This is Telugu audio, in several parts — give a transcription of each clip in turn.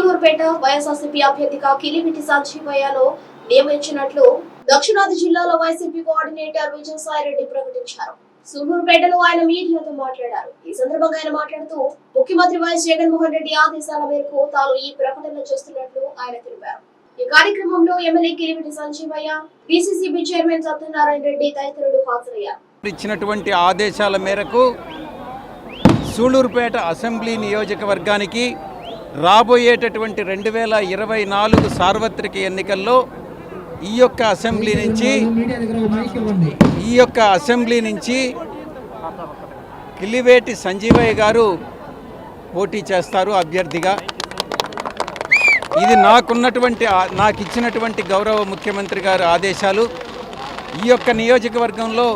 సూలూరుపేట వైఎస్ఆర్సీపీ అభ్యర్థిగా కిలిమిటి సంజీవయ్యను నియమించినట్లు దక్షిణాది జిల్లాలో వైసీపీ కోఆర్డినేటర్ విజయసాయిరెడ్డి ప్రకటించారు. సూలూరుపేటలో ఆయన మీడియాతో మాట్లాడారు. ఈ సందర్భంగా ఆయన మాట్లాడుతూ ముఖ్యమంత్రి వైఎస్ జగన్మోహన్ రెడ్డి ఆదేశాల మేరకు తాను ఈ ప్రకటన చేస్తున్నట్లు ఆయన తెలిపారు. ఈ కార్యక్రమంలో MLA Kilimiti Sanjeevaiah BCCB chairman Satyanarayana Reddy తదితరులు హాజరయ్యారు. ఇచ్చినటువంటి ఆదేశాల మేరకు సూళూరుపేట అసెంబ్లీ నియోజకవర్గానికి రాబోయేటటువంటి రెండు వేల ఇరవై నాలుగు సార్వత్రిక ఎన్నికల్లో ఈ యొక్క అసెంబ్లీ నుంచి ఈ యొక్క అసెంబ్లీ నుంచి కిలివేటి సంజీవయ్య గారు పోటీ చేస్తారు అభ్యర్థిగా. ఇది నాకున్నటువంటి నాకు ఇచ్చినటువంటి గౌరవ ముఖ్యమంత్రి గారు ఆదేశాలు. ఈ యొక్క నియోజకవర్గంలో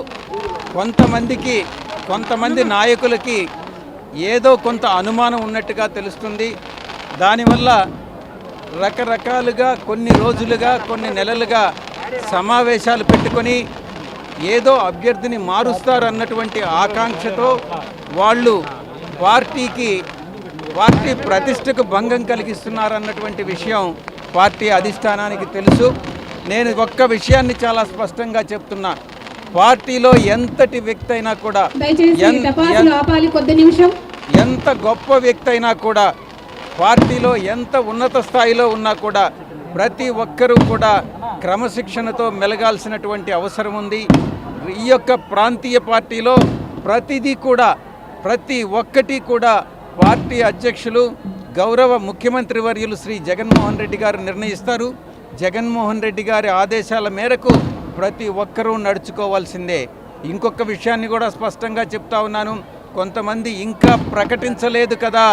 కొంతమందికి కొంతమంది నాయకులకి ఏదో కొంత అనుమానం ఉన్నట్టుగా తెలుస్తుంది. దానివల్ల రకరకాలుగా కొన్ని రోజులుగా కొన్ని నెలలుగా సమావేశాలు పెట్టుకొని ఏదో అభ్యర్థిని మారుస్తారు అన్నటువంటి ఆకాంక్షతో వాళ్ళు పార్టీకి పార్టీ ప్రతిష్టకు భంగం కలిగిస్తున్నారన్నటువంటి విషయం పార్టీ అధిష్టానానికి తెలుసు. నేను ఒక్క విషయాన్ని చాలా స్పష్టంగా చెప్తున్నా. పార్టీలో ఎంతటి వ్యక్తి అయినా కూడా ఎంత గొప్ప వ్యక్తి అయినా కూడా పార్టీలో ఎంత ఉన్నత స్థాయిలో ఉన్నా కూడా ప్రతి ఒక్కరూ కూడా క్రమశిక్షణతో మెలగాల్సినటువంటి అవసరం ఉంది. ఈ యొక్క ప్రాంతీయ పార్టీలో ప్రతిదీ కూడా ప్రతి ఒక్కటి కూడా పార్టీ అధ్యక్షులు గౌరవ ముఖ్యమంత్రి వర్యులు శ్రీ జగన్మోహన్ రెడ్డి గారు నిర్ణయిస్తారు. జగన్మోహన్ రెడ్డి గారి ఆదేశాల మేరకు ప్రతి ఒక్కరూ నడుచుకోవాల్సిందే. ఇంకొక విషయాన్ని కూడా స్పష్టంగా చెప్తా ఉన్నాను. కొంతమంది ఇంకా ప్రకటించలేదు కదా.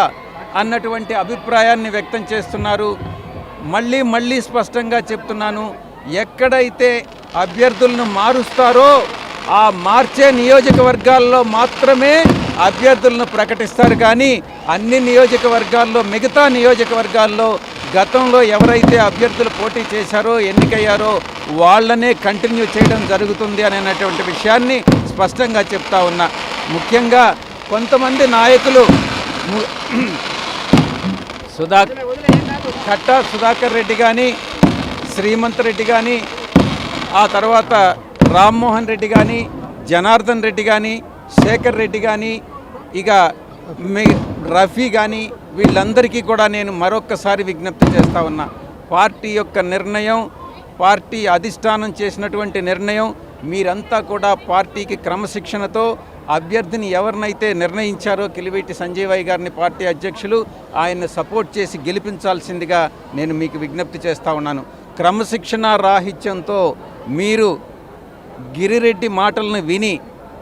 అన్నటువంటి అభిప్రాయాన్ని వ్యక్తం చేస్తున్నారు. మళ్ళీ మళ్ళీ స్పష్టంగా చెప్తున్నాను ఎక్కడైతే అభ్యర్థులను మారుస్తారో ఆ మార్చే నియోజకవర్గాల్లో మాత్రమే అభ్యర్థులను ప్రకటిస్తారు. కానీ అన్ని నియోజకవర్గాల్లో మిగతా నియోజకవర్గాల్లో గతంలో ఎవరైతే అభ్యర్థులు పోటీ చేశారో ఎన్నికయ్యారో వాళ్ళనే కంటిన్యూ చేయడం జరుగుతుంది అనేటువంటి విషయాన్ని స్పష్టంగా చెప్తా ఉన్నా. ముఖ్యంగా కొంతమంది నాయకులు ము- సుధా కట్టా సుధాకర్ రెడ్డి కానీ శ్రీమంత్ రెడ్డి కానీ ఆ తర్వాత రామ్మోహన్ రెడ్డి కానీ జనార్దన్ రెడ్డి కానీ శేఖర్ రెడ్డి కానీ ఇక మీ రఫీ కానీ వీళ్ళందరికీ కూడా నేను మరొక్కసారి విజ్ఞప్తి చేస్తా ఉన్నా. పార్టీ యొక్క నిర్ణయం పార్టీ అధిష్టానం చేసినటువంటి నిర్ణయం మీరంతా కూడా పార్టీకి క్రమశిక్షణతో అభ్యర్థిని ఎవరినైతే నిర్ణయించారో కిలివేటి సంజీవయ్య గారిని పార్టీ అధ్యక్షులు ఆయన్ని సపోర్ట్ చేసి గెలిపించాల్సిందిగా నేను మీకు విజ్ఞప్తి చేస్తా ఉన్నాను. క్రమశిక్షణ రాహిత్యంతో మీరు గిరిరెడ్డి మాటలను విని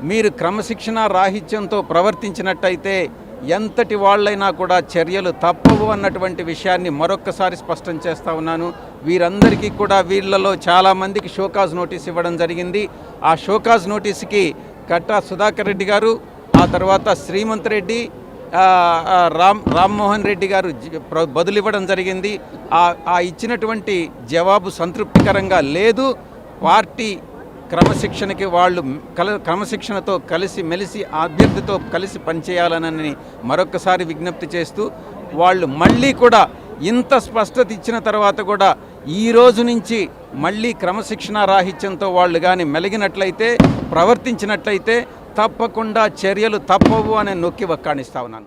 మీరు క్రమశిక్షణ రాహిత్యంతో ప్రవర్తించినట్టయితే ఎంతటి వాళ్ళైనా కూడా చర్యలు తప్పవు అన్నటువంటి విషయాన్ని మరొక్కసారి స్పష్టం చేస్తూ ఉన్నాను. వీరందరికీ కూడా వీళ్ళలో చాలామందికి షోకాజ్ నోటీస్ ఇవ్వడం జరిగింది. ఆ షోకాజ్ నోటీస్కి కట్టా సుధాకర్ రెడ్డి గారు ఆ తర్వాత శ్రీమంత్ రెడ్డి రామ్ రామ్మోహన్ రెడ్డి గారు బదులివ్వడం జరిగింది. ఆ ఆ ఇచ్చినటువంటి జవాబు సంతృప్తికరంగా లేదు. పార్టీ క్రమశిక్షణకి వాళ్ళు కల క్రమశిక్షణతో కలిసి మెలిసి అభ్యర్థితో కలిసి పనిచేయాలనని మరొకసారి విజ్ఞప్తి చేస్తూ వాళ్ళు మళ్ళీ కూడా ఇంత స్పష్టత ఇచ్చిన తర్వాత కూడా ఈ రోజు నుంచి మళ్ళీ క్రమశిక్షణ రాహిత్యంతో వాళ్ళు కానీ మెలిగినట్లయితే ప్రవర్తించినట్లయితే తప్పకుండా చర్యలు తప్పవు అని నొక్కి వక్కాణిస్తా ఉన్నాను.